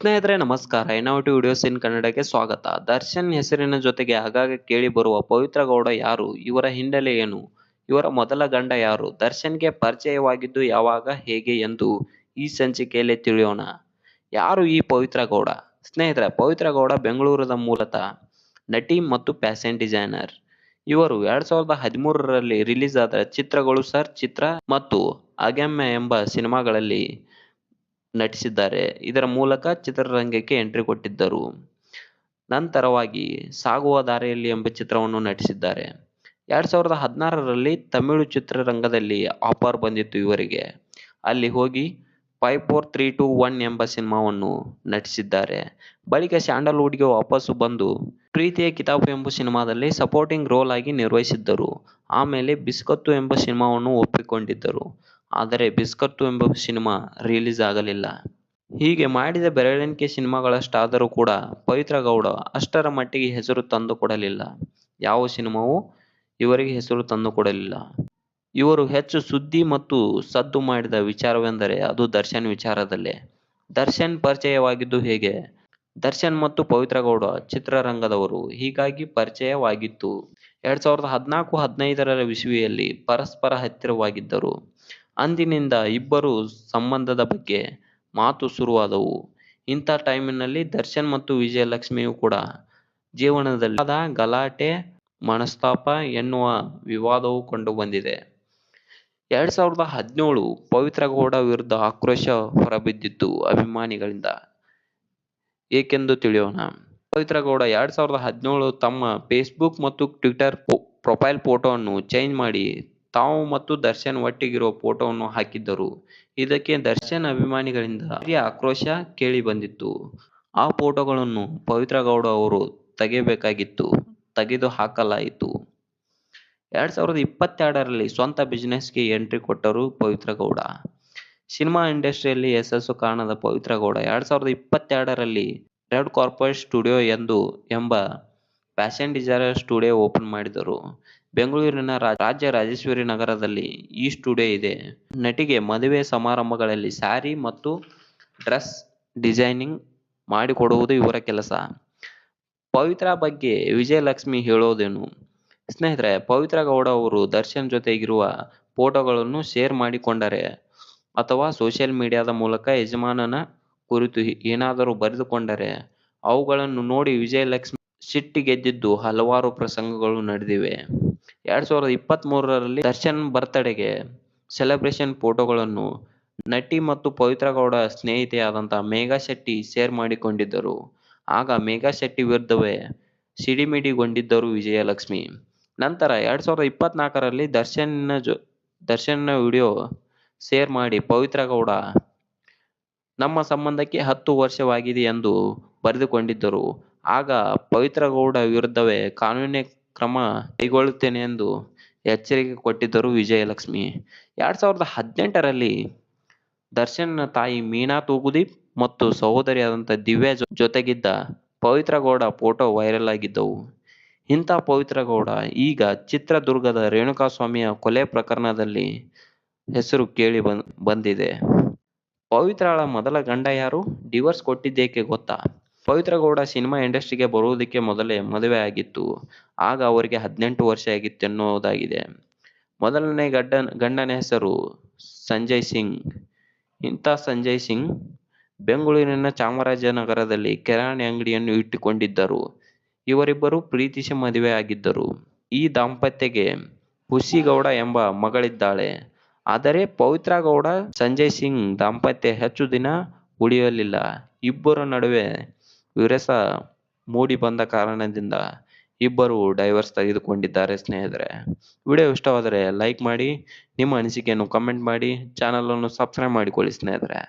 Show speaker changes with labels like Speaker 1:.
Speaker 1: ಸ್ನೇಹಿತರೆ, ನಮಸ್ಕಾರ. Innovative videos ಇನ್ ಕನ್ನಡಕ್ಕೆ ಸ್ವಾಗತ. ದರ್ಶನ್ ಹೆಸರಿನ ಜೊತೆಗೆ ಆಗಾಗ ಕೇಳಿ ಬರುವ ಪವಿತ್ರ ಗೌಡ ಯಾರು? ಇವರ ಹಿನ್ನೆಲೆ ಏನು? ಇವರ ಮೊದಲ ಗಂಡ ಯಾರು? ದರ್ಶನ್ಗೆ ಪರಿಚಯವಾಗಿದ್ದು ಯಾವಾಗ, ಹೇಗೆ ಎಂದು ಈ ಸಂಚಿಕೆಯಲ್ಲಿ ತಿಳಿಯೋಣ. ಯಾರು ಈ ಪವಿತ್ರ ಗೌಡ? ಸ್ನೇಹಿತರೆ, ಪವಿತ್ರ ಗೌಡ ಬೆಂಗಳೂರದ ಮೂಲತಃ ನಟಿ ಮತ್ತು ಫ್ಯಾಷನ್ ಡಿಸೈನರ್. ಇವರು ಎರಡ್ ಸಾವಿರದ ಹದಿಮೂರರಲ್ಲಿ ರಿಲೀಸ್ ಆದ ಚಿತ್ರಗಳು ಸರ್ ಚಿತ್ರ ಮತ್ತು ಅಗೆಮ್ಮೆ ಎಂಬ ಸಿನಿಮಾಗಳಲ್ಲಿ ನಟಿಸಿದ್ದಾರೆ. ಇದರ ಮೂಲಕ ಚಿತ್ರರಂಗಕ್ಕೆ ಎಂಟ್ರಿ ಕೊಟ್ಟಿದ್ದರು. ನಂತರವಾಗಿ ಸಾಗುವ ದಾರಿಯಲ್ಲಿ ಎಂಬ ಚಿತ್ರವನ್ನು ನಟಿಸಿದ್ದಾರೆ. ಎರಡ್ ಸಾವಿರದ ಹದಿನಾರರಲ್ಲಿ ತಮಿಳು ಚಿತ್ರರಂಗದಲ್ಲಿ ಆಫರ್ ಬಂದಿತ್ತು ಇವರಿಗೆ. ಅಲ್ಲಿ ಹೋಗಿ five four three two one ಎಂಬ ಸಿನಿಮಾವನ್ನು ನಟಿಸಿದ್ದಾರೆ. ಬಳಿಕ ಸ್ಯಾಂಡಲ್ವುಡ್ಗೆ ವಾಪಸ್ಸು ಬಂದು ಪ್ರೀತಿಯ ಕಿತಾಬು ಎಂಬ ಸಿನಿಮಾದಲ್ಲಿ ಸಪೋರ್ಟಿಂಗ್ ರೋಲ್ ಆಗಿ ನಿರ್ವಹಿಸಿದ್ದರು. ಆಮೇಲೆ ಬಿಸ್ಕತ್ತು ಎಂಬ ಸಿನಿಮಾವನ್ನು ಒಪ್ಪಿಕೊಂಡಿದ್ದರು. ಆದರೆ ಬಿಸ್ಕತ್ತು ಎಂಬ ಸಿನಿಮಾ ರಿಲೀಸ್ ಆಗಲಿಲ್ಲ. ಹೀಗೆ ಮಾಡಿದ ಬೆರಳೆಣಿಕೆ ಸಿನಿಮಾಗಳಷ್ಟಾದರೂ ಕೂಡ ಪವಿತ್ರ ಗೌಡ ಅಷ್ಟರ ಮಟ್ಟಿಗೆ ಹೆಸರು ತಂದು ಕೊಡಲಿಲ್ಲ. ಯಾವ ಸಿನಿಮಾವೂ ಇವರಿಗೆ ಹೆಸರು ತಂದುಕೊಡಲಿಲ್ಲ ಇವರು ಹೆಚ್ಚು ಸುದ್ದಿ ಮತ್ತು ಸದ್ದು ಮಾಡಿದ ವಿಚಾರವೆಂದರೆ ಅದು ದರ್ಶನ್ ವಿಚಾರದಲ್ಲೇ. ದರ್ಶನ್ ಪರಿಚಯವಾಗಿದ್ದು ಹೇಗೆ? ದರ್ಶನ್ ಮತ್ತು ಪವಿತ್ರ ಗೌಡ ಚಿತ್ರರಂಗದವರು ಹೀಗಾಗಿ ಪರಿಚಯವಾಗಿತ್ತು. ಎರಡ್ ಸಾವಿರದ ಹದಿನಾಲ್ಕು ಹದಿನೈದರ ಇಸವಿಯಲ್ಲಿ ಪರಸ್ಪರ ಹತ್ತಿರವಾಗಿದ್ದರು. ಅಂದಿನಿಂದ ಇಬ್ಬರು ಸಂಬಂಧದ ಬಗ್ಗೆ ಮಾತು ಶುರುವಾದವು. ಇಂಥ ಟೈಮಿನಲ್ಲಿ ದರ್ಶನ್ ಮತ್ತು ವಿಜಯಲಕ್ಷ್ಮಿಯು ಕೂಡ ಜೀವನದಲ್ಲಿ ಗಲಾಟೆ, ಮನಸ್ತಾಪ ಎನ್ನುವ ವಿವಾದವು ಕಂಡು ಬಂದಿದೆ ಎರಡ್ ಸಾವಿರದ ಹದಿನೇಳು ಪವಿತ್ರ ಗೌಡ ವಿರುದ್ಧ ಆಕ್ರೋಶ ಹೊರಬಿದ್ದಿತ್ತು ಅಭಿಮಾನಿಗಳಿಂದ. ಏಕೆಂದು ತಿಳಿಯೋಣ, ಪವಿತ್ರ ಗೌಡ ಎರಡ್ ಸಾವಿರದ ಹದಿನೇಳು ತಮ್ಮ ಫೇಸ್ಬುಕ್ ಮತ್ತು ಟ್ವಿಟರ್ ಪ್ರೊಫೈಲ್ ಫೋಟೋವನ್ನು ಚೇಂಜ್ ಮಾಡಿ ತಾವು ಮತ್ತು ದರ್ಶನ್ ಒಟ್ಟಿಗಿರುವ ಫೋಟೋವನ್ನು ಹಾಕಿದ್ದರು. ಇದಕ್ಕೆ ದರ್ಶನ್ ಅಭಿಮಾನಿಗಳಿಂದ ಭಾರಿ ಆಕ್ರೋಶ ಕೇಳಿ ಬಂದಿತ್ತು. ಆ ಫೋಟೋಗಳನ್ನು ಪವಿತ್ರ ಗೌಡ ಅವರು ತೆಗೆಯಬೇಕಾಗಿತ್ತು, ತೆಗೆದು ಹಾಕಲಾಯಿತು. ಎರಡ್ ಸಾವಿರದ ಇಪ್ಪತ್ತೆರಡರಲ್ಲಿ ಸ್ವಂತ ಬಿಸ್ನೆಸ್ಗೆ ಎಂಟ್ರಿ ಕೊಟ್ಟರು ಪವಿತ್ರ ಗೌಡ ಸಿನಿಮಾ ಇಂಡಸ್ಟ್ರಿಯಲ್ಲಿ ಯಶಸ್ಸು ಕಾಣದ ಪವಿತ್ರ ಗೌಡ ಎರಡ್ ಸಾವಿರದ ಇಪ್ಪತ್ತೆರಡರಲ್ಲಿ ರೆಡ್ ಕಾರ್ಪೊರೇಟ್ ಸ್ಟುಡಿಯೋ ಎಂದು ಎಂಬ ಫ್ಯಾಷನ್ ಡಿಸೈನರ್ ಸ್ಟುಡಿಯೋ ಓಪನ್ ಮಾಡಿದರು. ಬೆಂಗಳೂರಿನ ರಾಜ್ಯ ರಾಜೇಶ್ವರಿ ನಗರದಲ್ಲಿ ಈ ಸ್ಟುಡಿಯೋ ಇದೆ. ನಟಿಗೆ ಮದುವೆ ಸಮಾರಂಭಗಳಲ್ಲಿ ಸ್ಯಾರಿ ಮತ್ತು ಡ್ರೆಸ್ ಡಿಸೈನಿಂಗ್ ಮಾಡಿಕೊಡುವುದು ಇವರ ಕೆಲಸ. ಪವಿತ್ರ ಬಗ್ಗೆ ವಿಜಯಲಕ್ಷ್ಮಿ ಹೇಳೋದೇನು? ಸ್ನೇಹಿತರೆ, ಪವಿತ್ರ ಗೌಡ ಅವರು ದರ್ಶನ್ ಜೊತೆಗಿರುವ ಫೋಟೋಗಳನ್ನು ಶೇರ್ ಮಾಡಿಕೊಂಡರೆ ಅಥವಾ ಸೋಷಿಯಲ್ ಮೀಡಿಯಾದ ಮೂಲಕ ಯಜಮಾನನ ಕುರಿತು ಏನಾದರೂ ಬರೆದುಕೊಂಡರೆ ಅವುಗಳನ್ನು ನೋಡಿ ವಿಜಯಲಕ್ಷ್ಮಿ ಸಿಟ್ಟಿಗೆದ್ದಿದ್ದು ಹಲವಾರು ಪ್ರಸಂಗಗಳು ನಡೆದಿವೆ. ಎರಡ್ ಸಾವಿರದ ಇಪ್ಪತ್ತ್ ಮೂರರಲ್ಲಿ ದರ್ಶನ್ ಬರ್ತ್ಡೇಗೆ ಸೆಲೆಬ್ರೇಷನ್ ಫೋಟೋಗಳನ್ನು ನಟಿ ಮತ್ತು ಪವಿತ್ರ ಗೌಡ ಸ್ನೇಹಿತೆಯಾದಂತಹ ಮೇಘಾ ಶೆಟ್ಟಿ ಶೇರ್ ಮಾಡಿಕೊಂಡಿದ್ದರು. ಆಗ ಮೇಘಾ ಶೆಟ್ಟಿ ವಿರುದ್ಧವೇ ಸಿಡಿಮಿಡಿಗೊಂಡಿದ್ದರು ವಿಜಯಲಕ್ಷ್ಮಿ. ನಂತರ ಎರಡ್ ಸಾವಿರದ ಇಪ್ಪತ್ನಾಲ್ಕರಲ್ಲಿ ದರ್ಶನ್ನ ಜೊ, ದರ್ಶನ್ನ ವಿಡಿಯೋ ಶೇರ್ ಮಾಡಿ ಪವಿತ್ರ ಗೌಡ ನಮ್ಮ ಸಂಬಂಧಕ್ಕೆ ಹತ್ತು ವರ್ಷವಾಗಿದೆ ಎಂದು ಬರೆದುಕೊಂಡಿದ್ದರು. ಆಗ ಪವಿತ್ರ ಗೌಡ ವಿರುದ್ಧವೇ ಕಾನೂನಿನ ಕ್ರಮ ಕೈಗೊಳ್ಳುತ್ತೇನೆ ಎಂದು ಎಚ್ಚರಿಕೆ ಕೊಟ್ಟಿದ್ದರು ವಿಜಯಲಕ್ಷ್ಮಿ. ಎರಡ್ ಸಾವಿರದ ಹದಿನೆಂಟರಲ್ಲಿ ದರ್ಶನ್ನ ತಾಯಿ ಮೀನಾ ತೂಗುದೀಪ್ ಮತ್ತು ಸಹೋದರಿಯಾದಂಥ ದಿವ್ಯಾ ಜೊತೆಗಿದ್ದ ಪವಿತ್ರ ಗೌಡ ಫೋಟೋ ವೈರಲ್ ಆಗಿದ್ದವು. ಇಂಥ ಪವಿತ್ರ ಗೌಡ ಈಗ ಚಿತ್ರದುರ್ಗದ ರೇಣುಕಾಸ್ವಾಮಿಯ ಕೊಲೆ ಪ್ರಕರಣದಲ್ಲಿ ಹೆಸರು ಕೇಳಿ ಬಂದಿದೆ. ಪವಿತ್ರಳ ಮೊದಲ ಗಂಡ ಯಾರು? ಡಿವೋರ್ಸ್ ಕೊಟ್ಟಿದ್ದೇಕೆ ಗೊತ್ತಾ? ಪವಿತ್ರ ಗೌಡ ಸಿನಿಮಾ ಇಂಡಸ್ಟ್ರಿಗೆ ಬರುವುದಕ್ಕೆ ಮೊದಲೇ ಮದುವೆ ಆಗಿತ್ತು. ಆಗ ಅವರಿಗೆ ಹದಿನೆಂಟು ವರ್ಷ ಆಗಿತ್ತು ಎನ್ನುವುದಾಗಿದೆ. ಮೊದಲನೇ ಗಡ್ಡ, ಗಂಡನ ಹೆಸರು ಸಂಜಯ್ ಸಿಂಗ್. ಇಂಥ ಸಂಜಯ್ ಸಿಂಗ್ ಬೆಂಗಳೂರಿನ ಚಾಮರಾಜನಗರದಲ್ಲಿ ಕಿರಾಣಿ ಅಂಗಡಿಯನ್ನು ಇಟ್ಟುಕೊಂಡಿದ್ದರು. ಇವರಿಬ್ಬರು ಪ್ರೀತಿಸಿ ಮದುವೆ ಆಗಿದ್ದರು. ಈ ದಾಂಪತ್ಯಗೆ ಹುಸಿಗೌಡ ಎಂಬ ಮಗಳಿದ್ದಾಳೆ. ಆದರೆ ಪವಿತ್ರ ಗೌಡ, ಸಂಜಯ್ ಸಿಂಗ್ ದಾಂಪತ್ಯ ಹೆಚ್ಚು ದಿನ ಉಳಿಯಲಿಲ್ಲ. ಇಬ್ಬರ ನಡುವೆ ವಿರಸ ಮೂಡಿ ಬಂದ ಕಾರಣದಿಂದ ಇಬ್ಬರು ಡೈವರ್ಸ್ ತೆಗೆದುಕೊಂಡಿದ್ದಾರೆ ಸ್ನೇಹಿತರೆ. ವಿಡಿಯೋ ಇಷ್ಟವಾದರೆ ಲೈಕ್ ಮಾಡಿ, ನಿಮ್ಮ ಅನಿಸಿಕೆಯನ್ನು ಕಮೆಂಟ್ ಮಾಡಿ ಚಾನಲನ್ನು ಸಬ್ಸ್ಕ್ರೈಬ್ ಮಾಡಿಕೊಳ್ಳಿ ಸ್ನೇಹಿತರೆ.